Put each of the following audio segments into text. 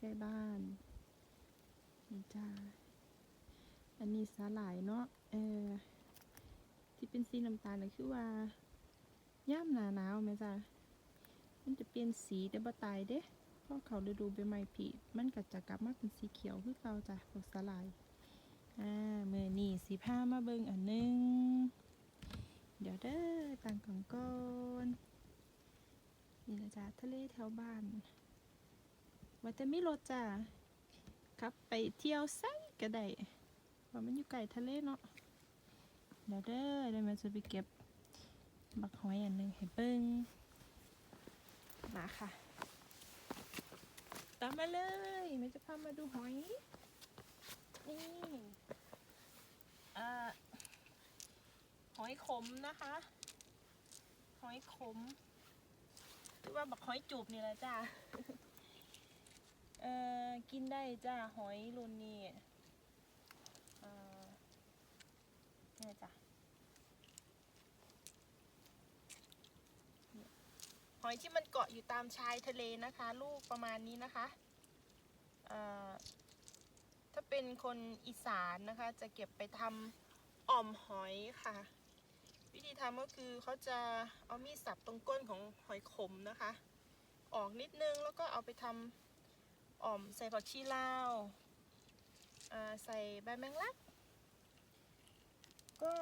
ใกล้ๆบ้านนี่จ้าอันนี้สาหร่ายเนาะเออที่เป็นสีน้ำตาลนะคือว่าย่ามหนาหนาวไหมจ้ามันจะเปลี่ยนสีแต่บ่ตายเด้เพราะเขาฤดูใบไม้ผลิมันก็จะกลับมาเป็นสีเขียวคือเก่าจ้ะพวกสาหร่ายอ่าเมื่อนี่สีผ้ามาเบิ่งอันหนึงเดี๋ยวเด้อตังกล่องก่อนนี่นะจ๊ะทะเลแถวบ้าน ว่าแต่มีรถจ้ะขับไปเที่ยวไสก็ได้ว่ามันอยู่ไกลทะเลเนาะเดี๋ยวเด้อเดี๋ยวมันจะไปเก็บบักหอยอันหนึ่งให้เบิ่งมาค่ะ ตามมาเลยมันจะพามาดูหอยนี่หอยขมนะคะ หอยขม หรือว่าบักหอยจูบนี่แหละจ้า กินได้จ้าหอยรุ่นนี้เอ่อเนี่ยจ้ะหอยที่มันเกาะอยู่ตามชายทะเลนะคะ ลูกประมาณนี้นะคะถ้าเป็นคนอีสานนะคะ จะเก็บไปทำอ่อมหอยค่ะ วิธีทำก็คือเขาจะเอามีดสับตรงก้นของหอยขมนะคะ ออกนิดนึงแล้วก็เอาไปทำ อ่อม ใส่ผักชีลาวาใส่ใบแมงลัก ก็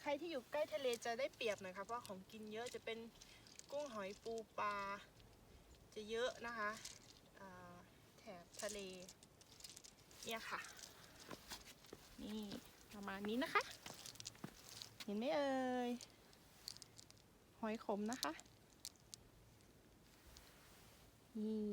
ใครที่อยู่ใกล้ทะเลจะได้เปรียบหน่อยค่ะเพราะของกินเยอะจะเป็นกุ้งหอยปูปลาจะเยอะนะคะแถบทะเลเนี่ยค่ะ นี่ประมาณนี้นะคะ เห็นไหมเอ่ยหอยขมนะคะ นี่